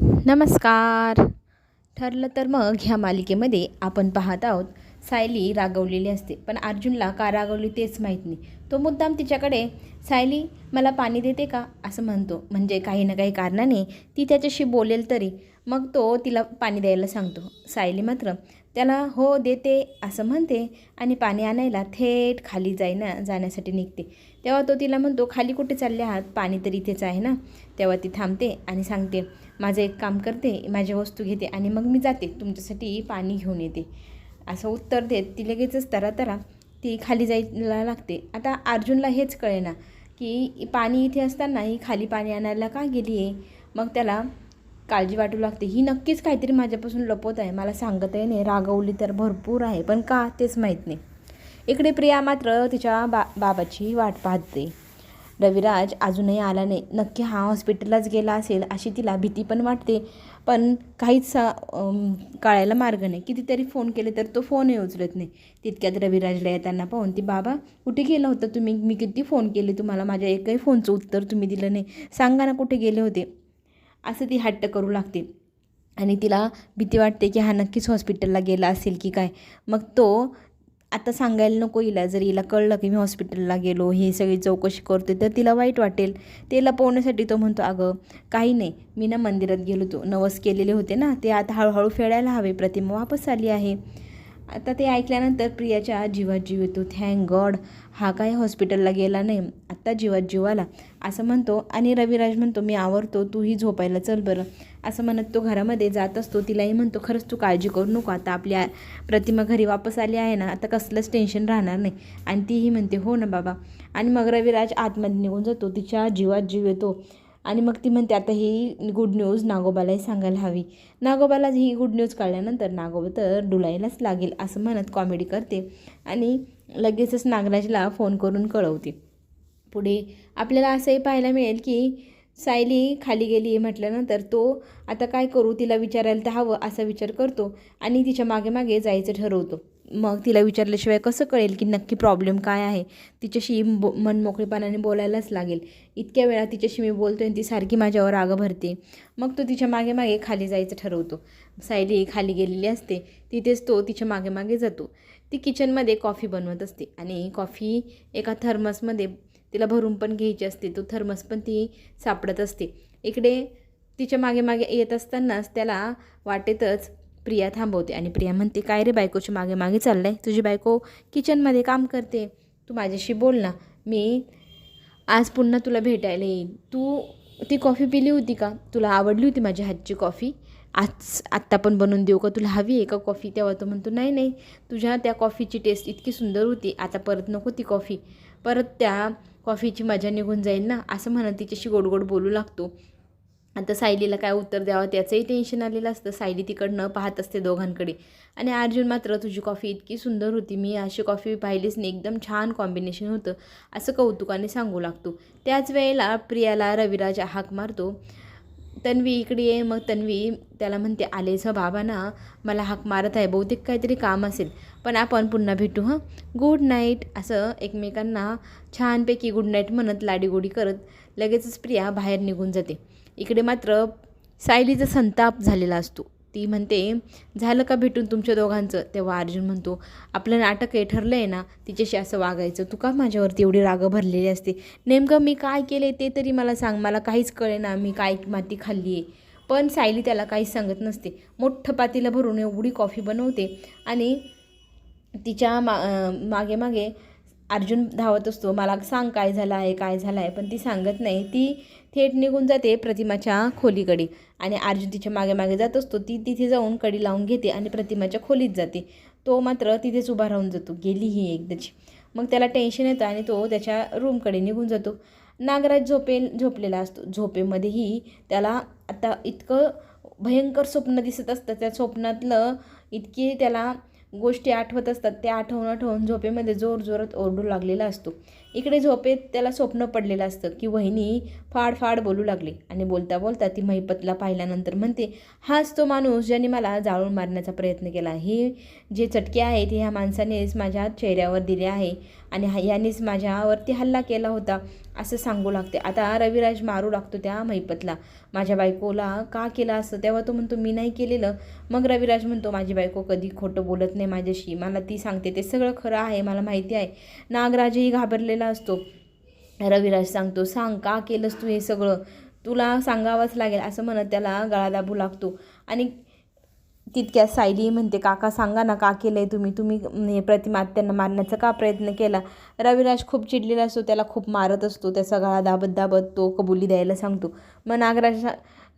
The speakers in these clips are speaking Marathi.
नमस्कार. ठरलं तर मग ह्या मालिकेमध्ये आपण पाहत आहोत सायली रागवलेली असते. पण अर्जुनला का रागवली तेच माहीत नाही. तो मुद्दाम तिच्याकडे सायली मला पाणी देते का? असं म्हणतो. म्हणजे काही ना काही कारणाने ती त्याच्याशी बोलेल तरी. मग तो तिला पाणी द्यायला सांगतो. सायली मात्र त्याला हो देते असं म्हणते आणि पाणी आणायला थेट खाली जाईना जाण्यासाठी निघते. तेव्हा तो तिला म्हणतो खाली कुठे चालले आहात? पाणी तर इथेच आहे ना? तेव्हा ती थांबते आणि सांगते माझं एक काम करते माझ्या वस्तू घेते आणि मग मी जाते. तुमच्यासाठी पाणी घेऊन येते. असं उत्तर देत ती लगेचच तरा तरा ती खाली जायला लागते. आता अर्जुनला हेच कळेना की पाणी इथे असताना ही खाली पाणी आणायला का गेली आहे? मग त्याला काळजी वाटू लागते. ही नक्कीच काहीतरी माझ्यापासून लपवत आहे. मला सांगत आहे नाही. रागवली तर भरपूर आहे. पण का? तेच माहीत नाही. इकडे प्रिया मात्र तिच्या बा बाबाची वाट पाहते. रविराज अजूनही आला नाही. नक्की हा हॉस्पिटललाच गेला असेल अशी तिला भीती पण वाटते. पण काहीच सा कळायला मार्ग नाही. कितीतरी फोन केले तर तो फोनही उचलत नाही. तितक्यात रविराजला येताना पाहून ती बाबा कुठे गेला होता तुम्ही? मी किती फोन केले तुम्हाला? माझ्या एकही फोनचं उत्तर तुम्ही दिलं नाही. सांगा ना कुठे गेले होते. असं ती हट्ट करू लागते. आणि तिला भीती वाटते की हा नक्कीच हॉस्पिटलला गेला असेल की काय. मग तो आता सांगायला नको हिला जर हिला कळलं की मी हॉस्पिटलला गेलो ही सगळी चौकशी करते तर तिला वाईट वाटेल. ते लपवण्यासाठी तो म्हणतो अगं काही नाही मी ना मंदिरात गेलो होतो. नवस केलेले होते ना ते आता हळूहळू फेडायला हवे. प्रतिमा वापस आली आहे. आता ते ऐकल्यानंतर प्रियाच्या जीवात जीव येतो. थँक गॉड हा काय हॉस्पिटलला गेला नाही. आत्ता जीवात जीव आला. असं म्हणतो आणि रविराज म्हणतो मी आवरतो तूही झोपायला चल बरं. असं म्हणत तो घरामध्ये जात असतो. तिलाही म्हणतो खरंच तू काळजी करू नको. आता आपल्या प्रतिमा घरी वापस आली आहे ना आता कसलंच टेन्शन राहणार नाही. आणि तीही म्हणते हो ना बाबा. आणि मग रविराज आतमध्ये निघून जातो. तिच्या जीवात जीव येतो. आणि मग ती म्हणते आता ही गुड न्यूज नागोबालाही सांगायला हवी. नागोबाला ही गुड न्यूज कळल्यानंतर नागोबा तर डुलायलाच लागेल असं म्हणत कॉमेडी करते आणि लगेचच नागराजला फोन करून कळवते. पुढे आपल्याला असंही पाहायला मिळेल की सायली खाली गेली आहे म्हटल्यानंतर तो आता काय करू तिला विचारायला तर हवं असा विचार करतो आणि तिच्यामागे मागे जायचं ठरवतो. मग तिला विचारल्याशिवाय कसं कळेल की नक्की प्रॉब्लेम काय आहे? तिच्याशी बो मनमोकळेपणाने बोलायलाच लागेल. इतक्या वेळा तिच्याशी मी बोलतो आणि ती सारखी माझ्यावर आग भरते. मग तो तिच्यामागे मागे खाली जायचं ठरवतो. सायली खाली गेलेली असते. तिथेच तो तिच्यामागे मागे जातो. ती किचनमध्ये कॉफी बनवत असते आणि कॉफी एका थर्मसमध्ये तिला भरून पण घ्यायची असते. तो थर्मस पण ती सापडत असते. इकडे तिच्यामागे मागे येत असतानाच त्याला वाटेतच प्रिया थांबवते आणि प्रिया म्हणते काय रे बायकोच्या मागे मागे चाललं आहे तुझी बायको किचनमध्ये काम करते. तू माझ्याशी बोल ना. मी आज पुन्हा तुला भेटायला येईल तू ती कॉफी पिली होती का? तुला आवडली होती माझ्या हातची कॉफी? आज आत्ता पण बनवून देऊ का? तुला हवी आहे का कॉफी? तेव्हा तो म्हणतो नाही नाही. तुझ्या त्या कॉफीची टेस्ट इतकी सुंदर होती. आता परत नको ती कॉफी. परत त्या कॉफीची मजा निघून जाईल ना? असं म्हणत तिच्याशी गोड गोड बोलू लागतो. आता सायलीला काय उत्तर द्यावं त्याचंही टेन्शन आलेलं असतं. सायली तिकडनं पाहत असते दोघांकडे. आणि अर्जुन मात्र तुझी कॉफी इतकी सुंदर होती. मी अशी कॉफी पाहिलीच नाही. एकदम छान कॉम्बिनेशन होतं. असं कौतुकाने सांगू लागतो. त्याच वेळेला प्रियाला रविराज हाक मारतो. तन्वी इकडे ये. मग तन्वी त्याला म्हणते आलेच बाबा ना मला हाक मारत आहे बहुतेक काहीतरी काम असेल पण आपण पुन्हा भेटू हं? गुड नाईट असं एकमेकांना छानपैकी गुड नाईट म्हणत लाडीगोडी करत लगेचच प्रिया बाहेर निघून जाते. इकडे मात्र सायलीचा संताप झालेला असतो. ती म्हणते झालं का भेटून तुमच्या दोघांचं? तेव्हा अर्जुन म्हणतो आपलं नाटक हे ठरलं आहे ना तिच्याशी असं वागायचं. तू का माझ्यावरती एवढी रागं भरलेली असते? नेमकं मी काय केले ते तरी मला सांग. मला काहीच कळे ना मी काय माती खाल्ली आहे. पण सायली त्याला काहीच सांगत नसते. मोठं पातीला भरून एवढी कॉफी बनवते आणि तिच्या मा मागे मागे अर्जुन धावत असतो. मला सांग काय झालं आहे काय झालं आहे? पण ती सांगत नाही. ती थेट निघून जाते प्रतिमाच्या खोलीकडे. आणि अर्जुन तिच्यामागे मागे जात असतो. ती तिथे जाऊन कडी लावून घेते आणि प्रतिमाच्या खोलीत जाते. तो मात्र तिथेच उभा राहून जातो. गेली ही एकदाची. मग त्याला टेन्शन येतं आणि तो त्याच्या रूमकडे निघून जातो. नागराज झोपे झोपलेला असतो. झोपेमध्येही त्याला आता इतकं भयंकर स्वप्न दिसत असतं. त्या स्वप्नातलं इतकी त्याला गोष्टी आठवत असतात त्या आठवून आठवून झोपेमध्ये जोर जोरात ओरडू लागलेला असतो. इकडे झोपेत त्याला स्वप्न पडलेलं असतं की वहिनी फाड फाड बोलू लागली आणि बोलता बोलता ती महिपतला पाहिल्यानंतर म्हणते हाच तो माणूस ज्याने मला जाळून मारण्याचा प्रयत्न केला. हे जे चटके आहेत ह्या माणसानेच माझ्या चेहऱ्यावर दिले आहे आणि हा यानेच माझ्यावरती हल्ला केला होता असं सांगू लागते. आता रविराज मारू लागतो त्या महिपतला माझ्या बायकोला का केलं असं? तेव्हा तो म्हणतो मी नाही केलेलं. मग रविराज म्हणतो माझी बायको कधी खोटं बोलत नाही माझ्याशी. मला ती सांगते. ते सगळं खरं आहे मला माहिती आहे. नागराजही घाबरलेला असतो. रविराज सांगतो सांग का केलंस तू हे सगळं? तुला सांगावंच लागेल. असं म्हणत त्याला गळा दाबू लागतो. आणि तितक्या सायली म्हणते काका सांगा ना का केलं आहे तुम्ही तुम्ही प्रतिमा त्यांना मारण्याचा का प्रयत्न केला? रविराज खूप चिडलेला असतो त्याला खूप मारत असतो त्याचा गळा दाबत दाबत तो कबुली द्यायला सांगतो. मग नागराज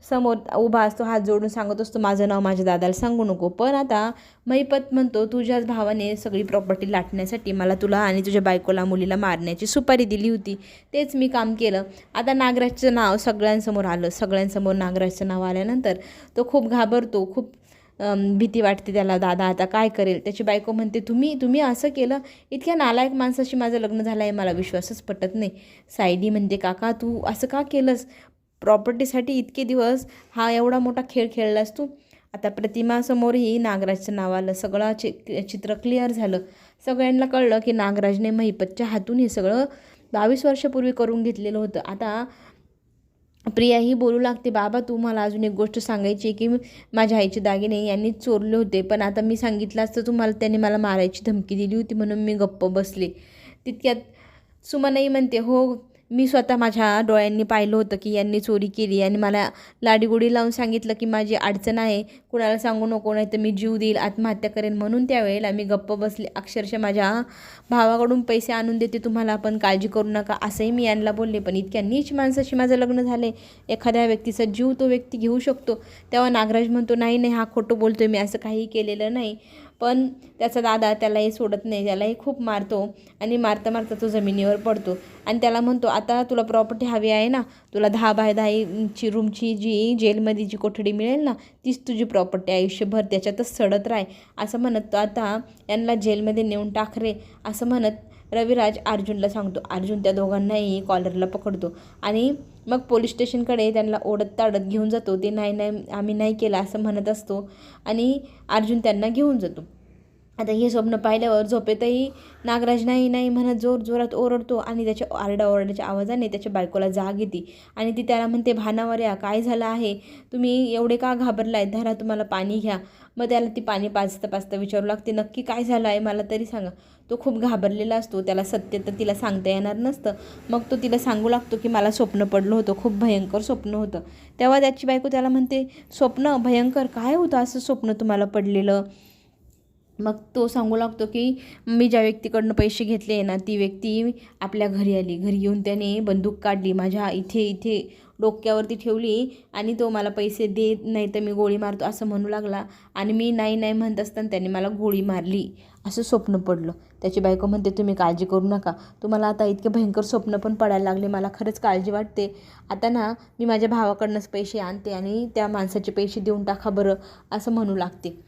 समोर उभा असतो हात जोडून सांगत असतो माझं नाव माझ्या दादाला सांगू नको. पण आता महिपत म्हणतो तुझ्याच भावाने सगळी प्रॉपर्टी लाटण्यासाठी मला तुला आणि तुझ्या बायकोला मुलीला मारण्याची सुपारी दिली होती. तेच मी काम केलं. आता नागराजचं नाव सगळ्यांसमोर आलं. सगळ्यांसमोर नागराजचं नाव आल्यानंतर तो खूप घाबरतो खूप भीती वाटते त्याला दादा आता काय करेल? त्याची बायको म्हणते तुम्ही तुम्ही असं केलं इतक्या नालायक माणसाशी माझं लग्न झालं आहे मला विश्वासच पटत नाही. सायडी म्हणते काका तू असं का केलंस? प्रॉपर्टीसाठी इतके दिवस हा एवढा मोठा खेळ खेळलास तू. आता प्रतिमासमोरही नागराजचं नाव आलं सगळं चि चित्र क्लिअर झालं. सगळ्यांना कळलं की नागराजने महिपतच्या हातून हे सगळं बावीस वर्षापूर्वी करून घेतलेलं होतं. आता प्रिया ही बोलू लागते बाबा तू मला अजून एक गोष्ट सांगायची आहे की माझ्या आईचे दागिने यांनी चोरले होते पण आता मी सांगितलं असतं तुम्हाला त्याने मला मारायची धमकी दिली होती म्हणून मी गप्प बसले. तितक्यात सुमनही म्हणते हो मी स्वतः माझ्या डोळ्यांनी पाहिलं होतं की यांनी चोरी केली आणि मला लाडीगोडी लावून सांगितलं की माझी अडचण आहे कुणाला सांगू नको नाही तर मी जीव देईल आत्महत्या करेन म्हणून त्यावेळेला मी गप्प बसले. अक्षरशः माझ्या भावाकडून पैसे आणून देते तुम्हाला पण काळजी करू नका असंही मी यांना बोलले. पण इतक्या नीच माणसाशी माझं लग्न झाले एखाद्या व्यक्तीचा जीव तो व्यक्ती घेऊ शकतो. तेव्हा नागराज म्हणतो नाही नाही हा खोटं बोलतो मी असं काही केलेलं नाही. पण त्याचा दादा त्यालाही सोडत नाही त्यालाही खूप मारतो आणि मारता मारता तो जमिनीवर पडतो. आणि त्याला म्हणतो आता तुला प्रॉपर्टी हवी आहे ना तुला दहा बाय दहाची रूमची जी जेलमध्ये जी कोठडी मिळेल ना तीच तुझी प्रॉपर्टी आयुष्यभर त्याच्यातच सडत राह. असं म्हणत तो आता यांना जेलमध्ये नेऊन टाक रे असं म्हणत रविराज अर्जुनला सांगतो अर्जुन त्या दोघांनाही कॉलरला पकडतो आणि मग पोलीस स्टेशनकडे त्यांना ओढत ताडत घेऊन जातो. ते नाही नाही आम्ही नाही केलं असं म्हणत असतो आणि अर्जुन त्यांना घेऊन जातो. आता हे स्वप्न पाहिल्यावर झोपेतही नागराज नाही नाही म्हणत जोर जोरात ओरडतो आणि त्याच्या आरडाओरड्याच्या आवाजाने त्याच्या बायकोला जाग येते. आणि ती त्याला म्हणते भानावर या काय झालं आहे? तुम्ही एवढे का घाबरलाय? धरा तुम्हाला पाणी घ्या. मग त्याला ती पाणी पाचता पाचता विचारू लागते नक्की काय झालं आहे? मला तरी सांगा. तो खूप घाबरलेला असतो. त्याला सत्य तर तिला सांगता येणार नसतं. मग तो तिला सांगू लागतो की मला स्वप्न पडलं होतं खूप भयंकर स्वप्न होतं. तेव्हा त्याची बायको त्याला म्हणते स्वप्न भयंकर काय होतं असं स्वप्न तुम्हाला पडलेलं? मग तो सांगू लागतो की मी ज्या व्यक्तीकडनं पैसे घेतले ना ती व्यक्ती आपल्या घरी आली. घरी येऊन त्याने बंदूक काढली माझ्या इथे इथे डोक्यावरती ठेवली आणि तो मला पैसे देत नाही तर मी गोळी मारतो असं म्हणू लागला आणि मी नाही नाही म्हणत असताना त्याने मला गोळी मारली. असं स्वप्न पडलं. त्याची बायको म्हणते तुम्ही काळजी करू नका. तुम्हाला आता इतके भयंकर स्वप्न पण पडायला लागले. मला खरंच काळजी वाटते. आता ना मी माझ्या भावाकडनंच पैसे आणते आणि त्या माणसाचे पैसे देऊन टाका बरं असं म्हणू लागते.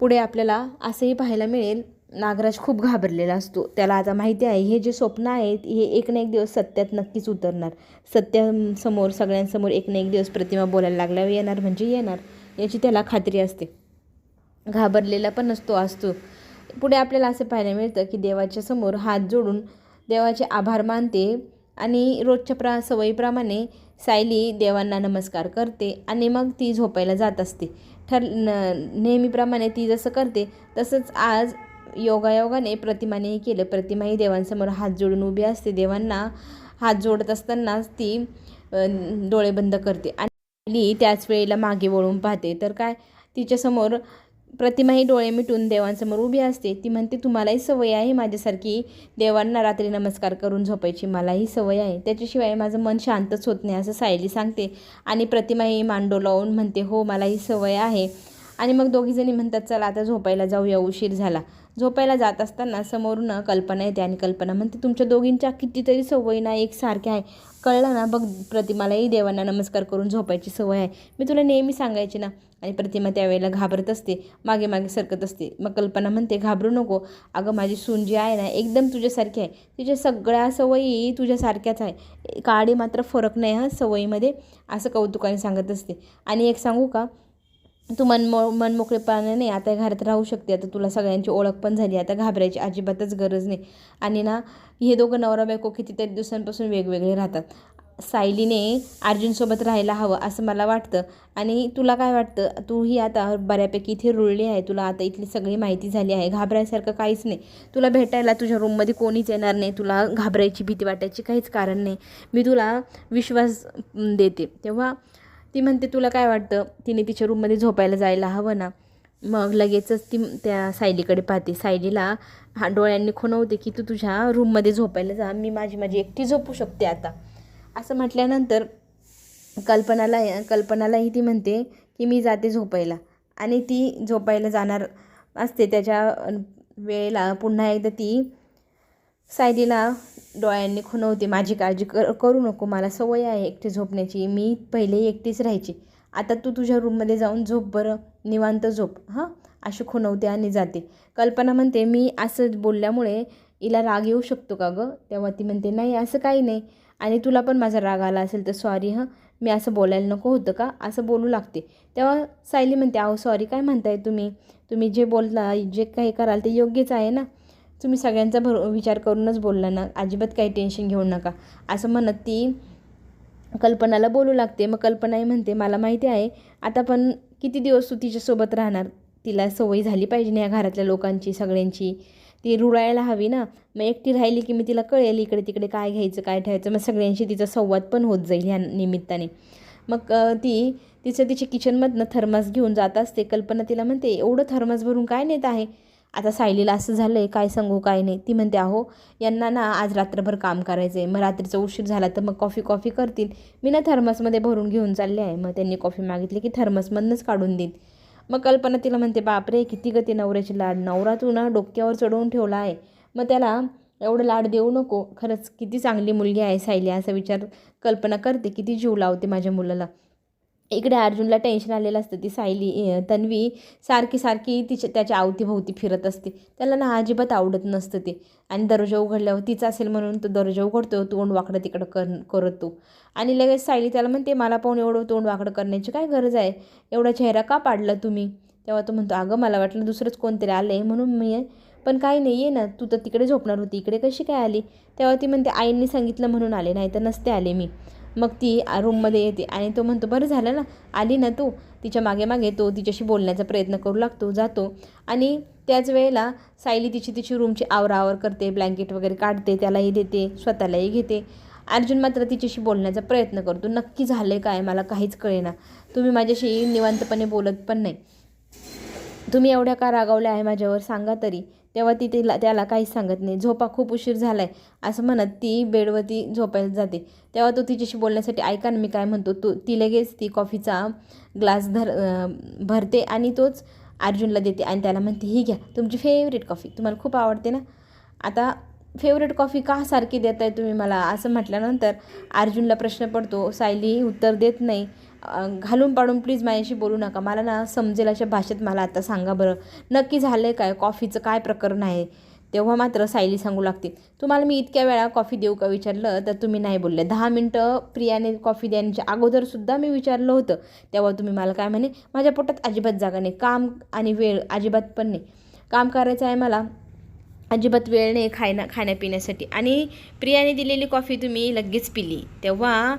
पुढे आपल्याला असंही पाहायला मिळेल नागराज खूप घाबरलेला असतो. त्याला आता माहिती आहे हे जे स्वप्न आहेत हे एक ना एक दिवस सत्यात नक्कीच उतरणार. सत्यासमोर सगळ्यांसमोर एक ना एक दिवस प्रतिमा बोलायला लागल्यावर येणार म्हणजे येणार याची त्याला खात्री असते. घाबरलेला पण असतो असतो. पुढे आपल्याला असं पाहायला मिळतं की देवाच्या समोर हात जोडून देवाचे आभार मानते आणि रोजच्या प्रा सवयीप्रमाणे सायली देवांना नमस्कार करते आणि मग ती झोपायला जात असते. ठर न नेहमीप्रमाणे ती जसं करते तसंच आज योगायोगाने प्रतिमानेही केलं. प्रतिमाही देवांसमोर हात जोडून उभी असते. देवांना हात जोडत असतानाच ती डोळे बंद करते. आणि त्याच वेळेला मागे वळून पाहते. तर काय तिच्यासमोर प्रतिमाही डोळे मिटून देवांसमोर उभी असते. ती म्हणते तुम्हालाही सवय आहे माझ्यासारखी देवांना रात्री नमस्कार करून झोपायची. मलाही सवय आहे. त्याच्याशिवाय माझं मन शांतच होत नाही असं सायली सांगते. आणि प्रतिमाही मांडो लावून म्हणते हो मलाही सवय आहे. आणि मग दोघीजणी म्हणतात चला आता झोपायला जाऊया उशीर झाला. झोपायला जात असताना समोरून कल्पना येते आणि कल्पना म्हणते तुमच्या दोघींच्या कितीतरी सवयी ना एकसारख्या आहे. कळलं ना? बघ प्रतिमालाही देवांना नमस्कार करून झोपायची सवय आहे. मी तुला नेहमी सांगायची ना? आणि प्रतिमा त्यावेळेला घाबरत असते मागे मागे सरकत असते. मग कल्पना म्हणते घाबरू नको. अगं माझी सून जी आहे ना एकदम तुझ्यासारखी आहे. तिच्या सगळ्या सवयी तुझ्यासारख्याच आहे. काडी मात्र फरक नाही हा सवयीमध्ये असं कौतुकाने सांगत असते. आणि एक सांगू का? तू मनमो मनमोकळेपणाने आता घरात राहू शकते. आता तुला सगळ्यांची ओळख पण झाली. आता घाबरायची अजिबातच गरज नाही. आणि ना हे दोघं नवरा बायको कितीतरी दिवसांपासून वेगवेगळे राहतात. सायलीने अर्जुनसोबत राहायला हवं असं मला वाटतं. आणि तुला काय वाटतं? तूही आता बऱ्यापैकी इथे रुळली आहे. तुला आता इथली सगळी माहिती झाली आहे. घाबरायसारखं काहीच नाही. तुला भेटायला तुझ्या रूममध्ये कोणीच येणार नाही. तुला घाबरायची भीती वाटायची काहीच कारण नाही. मी तुला विश्वास देते. तेव्हा ती म्हणते तुला काय वाटतं? तिने तिच्या रूममध्ये झोपायला जायला हवं ना? मग लगेचच ती त्या सायलीकडे पाहते. सायलीला हा डोळ्यांनी खुणवते की तू तुझ्या रूममध्ये झोपायला जा. मी माझी माझी एकटी झोपू शकते आता. असं म्हटल्यानंतर कल्पनाला कल्पनालाही ती म्हणते की मी जाते झोपायला. आणि ती झोपायला जाणार असते. त्याच्या वेळेला पुन्हा एकदा ती सायलीला डोळ्यांनी खुणवते माझी काळजी कर करू नको मला सवय आहे एकटी झोपण्याची मी पहिले एकटीच राहायची. आता तू तुझ्या रूममध्ये जाऊन झोप बरं निवांत झोप. हां अशी खुणवते आणि जाते. कल्पना म्हणते मी असं बोलल्यामुळे हिला राग येऊ शकतो का गं? तेव्हा ती म्हणते नाही असं काही नाही. आणि तुला पण माझा राग आला असेल तर सॉरी हां. मी असं बोलायला नको होतं का? असं बोलू लागते. तेव्हा सायली म्हणते अहो सॉरी काय म्हणताय तुम्ही? तुम्ही जे बोलला जे काही कराल ते योग्यच आहे ना? तुम्ही सगळ्यांचा भर विचार करूनच बोलला ना अजिबात काही टेन्शन घेऊ नका. असं म्हणत ती कल्पनाला बोलू लागते. मग कल्पनाही म्हणते मला माहिती आहे आता पण किती दिवस तू तिच्यासोबत राहणार? तिला सवय झाली पाहिजे ना या घरातल्या लोकांची सगळ्यांची. ती रुळायला हवी ना. मग एकटी राहिली की मी तिला कळेल इकडे तिकडे काय घ्यायचं काय ठेवायचं. मग सगळ्यांशी तिचा संवाद पण होत जाईल ह्या निमित्ताने. मग ती तिचं तिच्या किचनमधनं थर्मास घेऊन जात असते. कल्पना तिला म्हणते एवढं थर्मास भरून काय नेत आहे? आता सायलीला असं झालं आहे काय सांगू काय नाही. ती म्हणते अहो यांना ना आज रात्रभर काम करायचं आहे मग रात्रीचा उशीर झाला तर मग कॉफी कॉफी करतील. मी ना थर्मसमध्ये भरून घेऊन चालले आहे. मग त्यांनी कॉफी मागितली की थर्मसमधनंच काढून देईन. मग कल्पना तिला म्हणते बापरे किती गती नवऱ्याची लाड. नवरा तू ना डोक्यावर चढवून ठेवला आहे. मग त्याला एवढं लाड देऊ नको. खरंच किती चांगली मुलगी आहे सायली. असा विचार कल्पना करते किती जीव लावते माझ्या मुलाला. इकडे अर्जुनला टेन्शन आलेलं असतं. ती सायली तन्वी सारखी सारखी तिच्या त्याच्या अवतीभोवती फिरत असते. त्याला ना अजिबात आवडत नसतं ते. आणि दरोजा उघडल्यावर तिचा असेल म्हणून तो दरोजा उघडतो तोंड वाकडं तिकडं कर करतो. आणि लगेच सायली त्याला म्हणते मला पाहून एवढं तोंड वाकडं करण्याची काय गरज आहे? एवढा चेहरा का पाडला तुम्ही? तेव्हा तो म्हणतो अगं मला वाटलं दुसरंच कोणतरी आलं आहे म्हणून मी आहे पण काही नाही आहे ना. तू तर तिकडे झोपणार होती. इकडे कशी काय आली? तेव्हा ती म्हणते आईंनी सांगितलं म्हणून आले नाही तर नसते आले मी. मग ती रूममध्ये येते. आणि तो म्हणतो बरं झालं ना आली ना तू. तिच्यामागे मागे तो तिच्याशी बोलण्याचा प्रयत्न करू लागतो जातो. आणि त्याच वेळेला सायली तिची तिची रूमची आवरावर करते ब्लँकेट वगैरे काढते त्यालाही देते स्वतःलाही घेते. अर्जुन मात्र तिच्याशी बोलण्याचा प्रयत्न करतो. नक्की झालं काय? मला काहीच कळेना. तुम्ही माझ्याशी निवांतपणे बोलत पण नाही. तुम्ही एवढ्या का रागावल्या आहे माझ्यावर? सांगा तरी. तेव्हा ती तिला त्याला काहीच सांगत नाही. झोपा खूप उशीर झाला आहे असं म्हणत ती बेडवरती झोपायला जाते. तेव्हा तो तिच्याशी बोलण्यासाठी ऐका ना मी काय म्हणतो तो ती लगेच ती कॉफीचा ग्लास धर भरते आणि तोच अर्जुनला देते आणि त्याला म्हणते ही घ्या तुमची फेवरेट कॉफी तुम्हाला खूप आवडते ना? आता फेवरेट कॉफी का सारखी देत आहे तुम्ही मला असं म्हटल्यानंतर अर्जुनला प्रश्न पडतो सायली उत्तर देत नाही. घालून पाडून प्लीज माझ्याशी बोलू नका. मला ना समजेल अशा भाषेत मला आता सांगा बरं. नक्की झालं आहे काय? कॉफीचं काय प्रकरण आहे? तेव्हा मात्र सायली सांगू लागते तुम्हाला मी इतक्या वेळा कॉफी देऊ का विचारलं? तर तुम्ही नाही बोलले. दहा मिनटं प्रियाने कॉफी देण्याच्या अगोदरसुद्धा मी विचारलं होतं. तेव्हा तुम्ही मला काय म्हणे? माझ्या पोटात अजिबात जागा नाही. काम आणि वेळ अजिबात पण नाही. काम करायचं आहे मला. अजिबात वेळ नाही खायना खाण्यापिण्यासाठी. आणि प्रियाने दिलेली कॉफी तुम्ही लगेच पिली. तेव्हा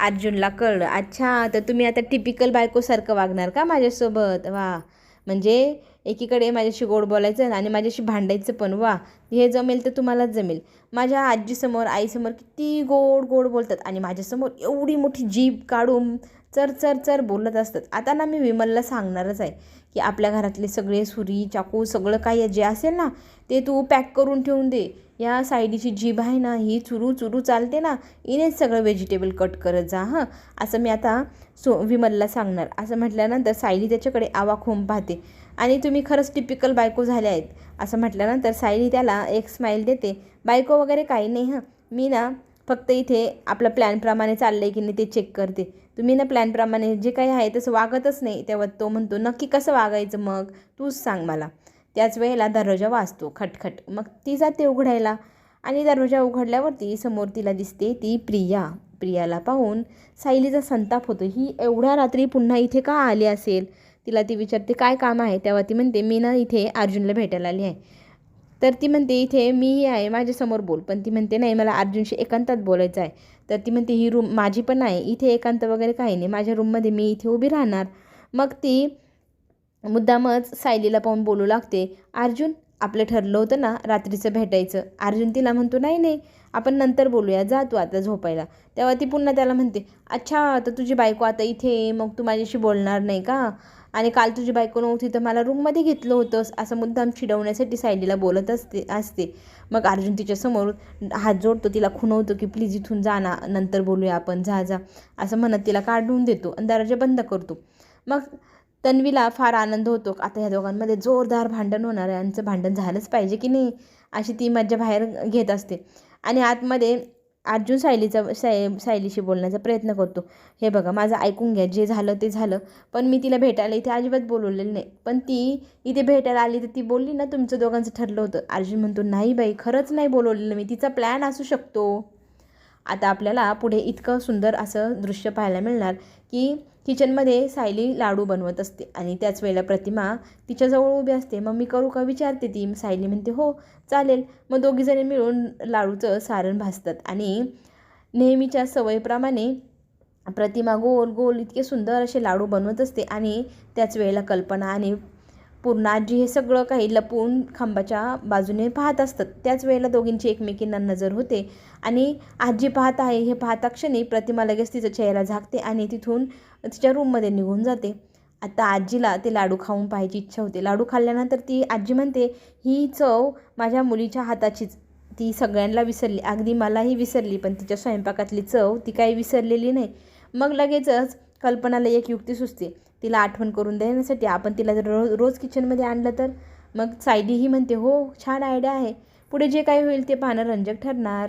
अर्जुनला कळलं अच्छा तर तुम्ही आता टिपिकल बायकोसारखं वागणार का माझ्यासोबत? वा. म्हणजे एकीकडे माझ्याशी गोड बोलायचं आणि माझ्याशी भांडायचं पण. वा हे जमेल तर तुम्हालाच जमेल. माझ्या आजीसमोर आईसमोर किती गोड गोड बोलतात आणि माझ्यासमोर एवढी मोठी जीभ काढून चर चर चर बोलत असतात. आता ना मी विमलला सांगणारच आहे. की आपल्या घरातले सगळे सुरी चाकू सगळं काही जे असेल ना ते तू पॅक करून ठेवून दे. या सायडीची जीभ आहे ना ही चुरू चुरू चालते ना हिनेच सगळं व्हेजिटेबल कट करत जा हां. असं मी आता सो विमलला सांगणार. असं म्हटल्यानंतर सायली त्याच्याकडे आवाखोम पाहते. आणि तुम्ही खरंच टिपिकल बायको झाल्या आहेत. असं म्हटल्यानंतर सायली त्याला एक स्माईल देते. बायको वगैरे काही नाही हां. मी ना फक्त इथे आपल्या प्लॅनप्रमाणे चाललं आहे की नाही ते चेक करते. तुम्ही ना प्लॅनप्रमाणे जे काही आहे तसं वागतच नाही. तेव्हा तो म्हणतो नक्की कसं वागायचं मग? तूच सांग मला. त्याच वेळेला दरवाजा वाजतो खटखट. मग ती जाते उघडायला आणि दरवाजा उघडल्यावरती समोर तिला दिसते ती प्रिया. प्रियाला पाहून सायलीचा संताप होतो. ही एवढ्या रात्री पुन्हा इथे का आली असेल? तिला ती विचारते काय काम आहे? तेव्हा ती म्हणते मी ना इथे अर्जुनला भेटायला आली आहे. तर ती म्हणते इथे मीही आहे माझ्यासमोर बोल. पण ती म्हणते नाही मला अर्जुनशी एकांतात बोलायचं आहे. तर ती म्हणते ही रूम माझी पण आहे इथे एकांत वगैरे काही नाही माझ्या रूममध्ये मी इथे उभी राहणार. मग ती मुद्दामच सायलीला पाहून बोलू लागते अर्जुन आपलं ठरलं होतं ना रात्रीचं भेटायचं. अर्जुन तिला म्हणतो नाही नाही आपण नंतर बोलूया जा तू आता झोपायला. तेव्हा ती पुन्हा त्याला म्हणते अच्छा तर तुझी बायको आता इथे मग तू माझ्याशी बोलणार नाही का? आणि काल तुझी बायको नव्हती तर मला रूममध्ये घेतलं होतंस असं मुद्दाम चिडवण्यासाठी सायलीला बोलत असते असते. मग अर्जुन तिच्यासमोर हात जोडतो तिला खुणवतो की प्लीज इथून जा ना नंतर बोलूया आपण. जा जा. असं म्हणत तिला काढून देतो आणि दरवाजा बंद करतो. मग तन्वीला फार आनंद होतो. आता ह्या दोघांमध्ये जोरदार भांडण होणार आहे. यांचं भांडण झालंच पाहिजे की नाही? अशी ती मज्जा बाहेर घेत असते. आणि आतमध्ये अर्जुन सायलीचा साय सायलीशी बोलण्याचा प्रयत्न करतो. हे बघा माझं ऐकून घ्या जे झालं ते झालं. पण मी तिला भेटायला इथे अजिबात बोलवलेलं नाही. पण ती इथे भेटायला आली तर ती बोलली ना तुमचं दोघांचं ठरलं होतं. अर्जुन म्हणतो नाही बाई खरंच नाही बोलवलेलं मी. तिचा प्लॅन असू शकतो. आता आपल्याला पुढे इतकं सुंदर असं दृश्य पाहायला मिळणार की किचनमध्ये सायली लाडू बनवत असते आणि त्याच वेळेला प्रतिमा तिच्याजवळ उभी असते. मग मी करू का विचारते ती. सायली म्हणते हो चालेल. मग दोघीजणी मिळून लाडूचं सारण भासतात आणि नेहमीच्या सवयीप्रमाणे प्रतिमा गोल गोल इतके सुंदर असे लाडू बनवत असते आणि त्याच वेळेला कल्पना आणि पूर्ण आजी हे सगळं काही लपवून खांबाच्या बाजूने पाहत असतात. त्याच वेळेला दोघींची एकमेकींना नजर होते आणि आजी पाहत आहे हे पाहता क्षणी प्रतिमा लगेच तिचा चेहरा झाकते आणि तिथून तिच्या रूममध्ये निघून जाते. आता आजीला ते लाडू खाऊन पाहायची इच्छा होते. लाडू खाल्ल्यानंतर ती आजी म्हणते ही चव माझ्या मुलीच्या हाताचीच. ती सगळ्यांना विसरली. अगदी मलाही विसरली पण तिच्या स्वयंपाकातली चव ती काही विसरलेली नाही. मग लगेचच कल्पनाला एक युक्ती सुचते. तिला आठवण करून देण्यासाठी आपण तिला जर रोज रोज किचनमध्ये आणलं तर? मग सायडीही म्हणते हो छान आयडिया आहे. पुढे जे काही होईल ते पाहणं रंजक ठरणार.